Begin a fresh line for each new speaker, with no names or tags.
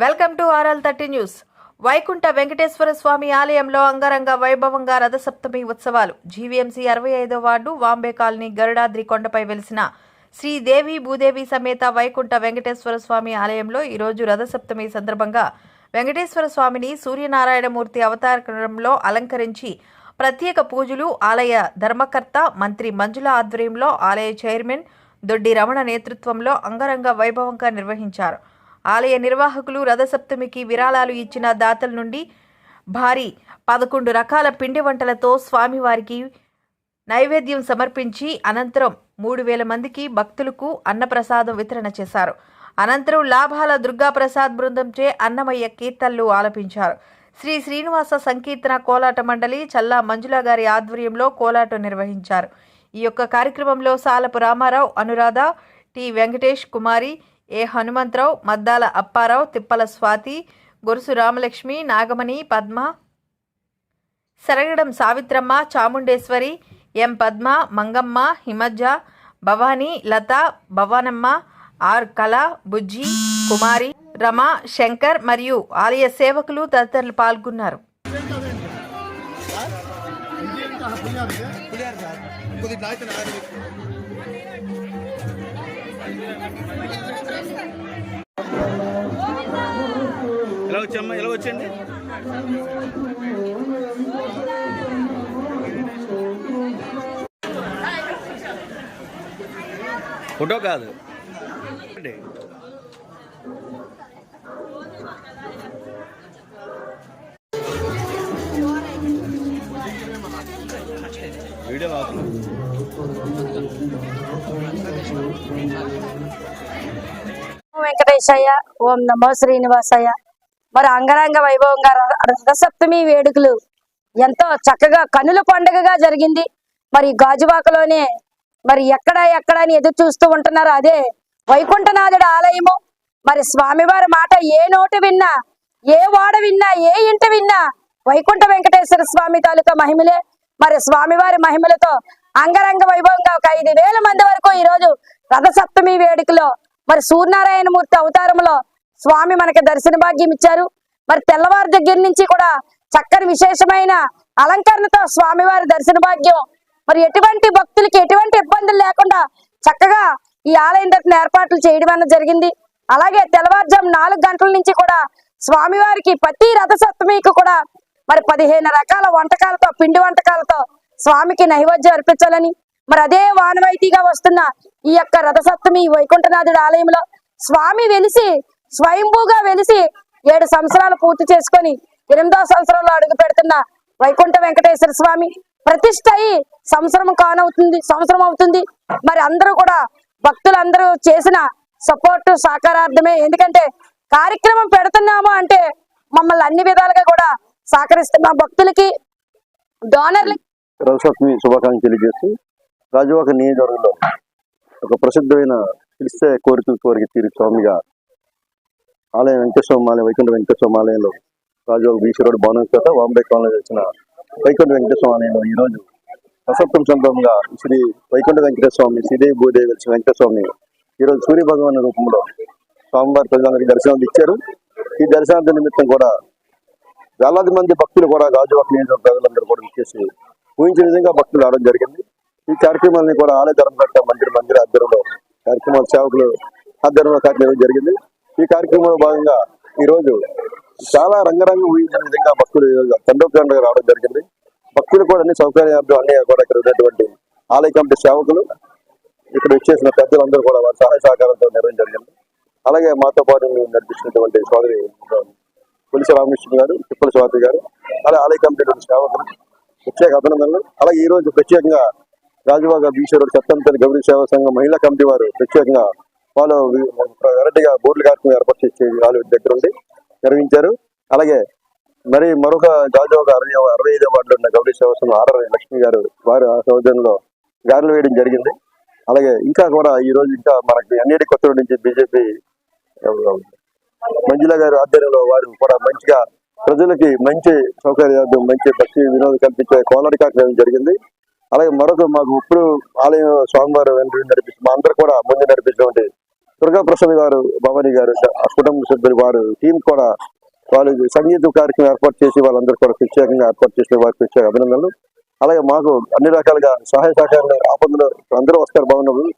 Welcome to R L thirty news. Vaikuntha Venkateswara Swamy ఆలయంలో అంగరంగ వైభవంగా రథసప్తమి ఉత్సవాలు. జీవీఎంసీ అరవై ఐదో వార్డు వాంబే కాలనీ గరుడాద్రి కొండపై వెలిసిన శ్రీదేవి భూదేవి సమేత వైకుంఠ వెంకటేశ్వర స్వామి ఆలయంలో ఈరోజు రథసప్తమి సందర్భంగా వెంకటేశ్వర స్వామిని సూర్యనారాయణమూర్తి అవతారంలో అలంకరించి ప్రత్యేక పూజలు ఆలయ ధర్మకర్త మంత్రి మంజుల ఆధ్వర్యంలో ఆలయ చైర్మన్ దొడ్డి రమణ నేతృత్వంలో అంగరంగ వైభవంగా నిర్వహించారు. ఆలయ నిర్వాహకులు రథసప్తమికి విరాళాలు ఇచ్చిన దాతల నుండి భారీ పదకొండు రకాల పిండి వంటలతో స్వామివారికి నైవేద్యం సమర్పించి అనంతరం మూడు వేల మందికి భక్తులకు అన్నప్రసాదం వితరణ చేశారు. అనంతరం లాభాల దుర్గాప్రసాద్ బృందంచే అన్నమయ్య కీర్తనలు ఆలపించారు. శ్రీ శ్రీనివాస సంకీర్తన కోలాట మండలి చల్లా మంజుల గారి ఆధ్వర్యంలో కోలాటం నిర్వహించారు. ఈ యొక్క కార్యక్రమంలో Salapu Ramarao Anuradha T Venkatesh Kumari A Hanumantharao Maddala Apparao Tippala Swathi Gorusu Ramalakshmi Nagamani Padma Saragadam Savitramma Chamundeswari M Padma Mangamma Himaja Bhavani Latha Bhavanamma R Kala Bujji Kumari Rama Shankar మరియు ఆలయ సేవకులు తదితరులు పాల్గొన్నారు.
ఎలా వచ్చమ్మా? ఎలా వచ్చండి? ఫోటో కాదు. Video
ఓం వెంకటేశయ్య ఓం నమో శ్రీనివాసయ్య. మరి అంగరంగ వైభవంగా ర- రథసప్తమి వేడుకలు ఎంతో చక్కగా కనుల పండుగగా జరిగింది. మరి గాజువాకలోనే మరి ఎక్కడ ఎక్కడ అని ఎదురు చూస్తూ ఉంటున్నారు అదే వైకుంఠనాథుడి ఆలయము. మరి స్వామివారి మాట ఏ నోటు విన్నా ఏ వాడ విన్నా ఏ ఇంట విన్నా వైకుంఠ వెంకటేశ్వర స్వామి తాలూకా మహిమలే. మరి స్వామివారి మహిమలతో అంగరంగ వైభవంగా ఒక ఐదు వేల మంది వరకు ఈ రోజు రథసప్తమి వేడుకలో మరి సూర్యనారాయణమూర్తి అవతారంలో స్వామి మనకి దర్శన భాగ్యం ఇచ్చారు. మరి తెల్లవారి దగ్గర నుంచి కూడా చక్కని విశేషమైన అలంకరణతో స్వామివారి దర్శన భాగ్యం. మరి ఎటువంటి భక్తులకి ఎటువంటి ఇబ్బందులు లేకుండా చక్కగా ఈ ఆలయం తరఫున ఏర్పాట్లు చేయడం అన్నది జరిగింది. అలాగే తెల్లవారుజాము నాలుగు గంటల నుంచి కూడా స్వామివారికి ప్రతి రథసప్తమికి కూడా మరి పదిహేను రకాల వంటకాలతో పిండి వంటకాలతో స్వామికి నైవేద్యం అర్పించాలని. మరి అదే వానవాయితీగా వస్తున్న ఈ యొక్క రథసప్తమి వైకుంఠనాథుడి ఆలయంలో స్వామి వెలిసి స్వయంభూగా వెలిసి ఏడు సంవత్సరాలు పూర్తి చేసుకొని ఎనిమిదో సంవత్సరంలో అడుగు పెడుతున్న వైకుంఠ వెంకటేశ్వర స్వామి ప్రతిష్ట అయి సంవత్సరం కానవుతుంది సంవత్సరం అవుతుంది. మరి అందరూ కూడా భక్తులందరూ చేసిన సపోర్ట్ సహకారార్థమే. ఎందుకంటే కార్యక్రమం పెడుతున్నాము అంటే మమ్మల్ని అన్ని విధాలుగా కూడా సహకరిస్తున్న భక్తులకి డోనర్లకి
రథసప్తమి శుభాకాంక్షలు తెలియజేస్తూ రాజువాక నియోజకవర్గంలో ఒక ప్రసిద్ధమైన క్రిస్తే కోరికలు కోరిక తీరు స్వామిగా ఆలయం వెంకటేశ్వరం ఆలయం వైకుంఠ వెంకటేశ్వర ఆలయంలో రాజువాక బీచ్ రోడ్ భవనపేట వాంబే కాలనీలో వచ్చిన వైకుంఠ వెంకటేశ్వర ఆలయంలో ఈరోజు రథసప్తమి సందర్భంగా శ్రీ వైకుంఠ వెంకటేశ్వర స్వామి శ్రీదేవి భూదేవి వెలిసిన వెంకటేశ్వర ఈరోజు సూర్య భగవాన్ రూపంలో స్వామివారి ప్రజలందరికీ దర్శనం ఇచ్చారు. ఈ దర్శనార్థ నిమిత్తం కూడా వేలాది మంది భక్తులు కూడా గాజువాక నియోజకవర్గ ప్రజలందరూ కూడా ఇచ్చేసి ఊహించిన విధంగా భక్తులు రావడం జరిగింది. ఈ కార్యక్రమాన్ని కూడా ఆలయ ధర్మకర్త మందిర మందిర ఆధ్వర్యంలో కార్యక్రమాల సేవకులు ఆధ్వర్యంలో కార్యక్రమం జరిగింది. ఈ కార్యక్రమంలో భాగంగా ఈ రోజు చాలా రంగరంగ ఊహించిన విధంగా భక్తులు ఈ రోజు రావడం జరిగింది. భక్తులు కూడా అన్ని సౌకర్యాలు అన్ని కూడా ఇక్కడ ఉన్నటువంటి ఆలయ కమిటీ సేవకులు ఇక్కడ వచ్చేసిన పెద్దలందరూ కూడా వారి సహాయ సహకారంతో నిర్వహించడం జరిగింది. అలాగే మాతో పాటు నడిపించినటువంటి సోదరి పులిస రామకృష్ణ గారు తిప్పల స్వాతి గారు అలాగే ఆలయ కమిటీ సేవకులు ప్రత్యేక అభినందనలు. అలాగే ఈ రోజు ప్రత్యేకంగా రాజువాగ బీశ్వరుడు సత్తంతని గౌరీ సేవా సంఘం మహిళా కమిటీ వారు ప్రత్యేకంగా వాళ్ళు వెరైటీగా బోర్డుల కార్యక్రమం ఏర్పాటు చేసే వాళ్ళు దగ్గర ఉండి నిర్వహించారు. అలాగే మరి మరొక గాజువాగ అరవై అరవై ఐదో వార్డులో ఉన్న గౌరీ సేవా సంఘం ఆర్ఆర్ లక్ష్మి గారు వారు ఆ సౌజన్యంలో గారెలు వేయడం జరిగింది. అలాగే ఇంకా కూడా ఈ రోజు ఇంకా మనకి అన్నిటి కొత్త నుంచి బీజేపీ మంజుల గారి ఆధ్వర్యంలో వారు కూడా మంచిగా ప్రజలకి మంచి సౌకర్యార్థం మంచి భక్తి వినోదం కల్పించే కోలాడి కార్యక్రమం జరిగింది. అలాగే మరొక మాకు ఇప్పుడు ఆలయం స్వామివారు వెంటనే నడిపిస్తూ మా అందరు కూడా ముందు నడిపించినటువంటి దుర్గా ప్రసాద్ గారు భవానీ గారు కుటుంబ సభ్యులు వారు టీం కూడా వాళ్ళు సంగీత కార్యక్రమం ఏర్పాటు చేసి వాళ్ళందరూ కూడా ప్రత్యేకంగా ఏర్పాటు చేసిన వారికి ప్రత్యేక అభినందనలు. అలాగే మాకు అన్ని రకాలుగా సహాయ సహకారాలు ఆపదలు అందరూ వస్తారు బాగున్నప్పుడు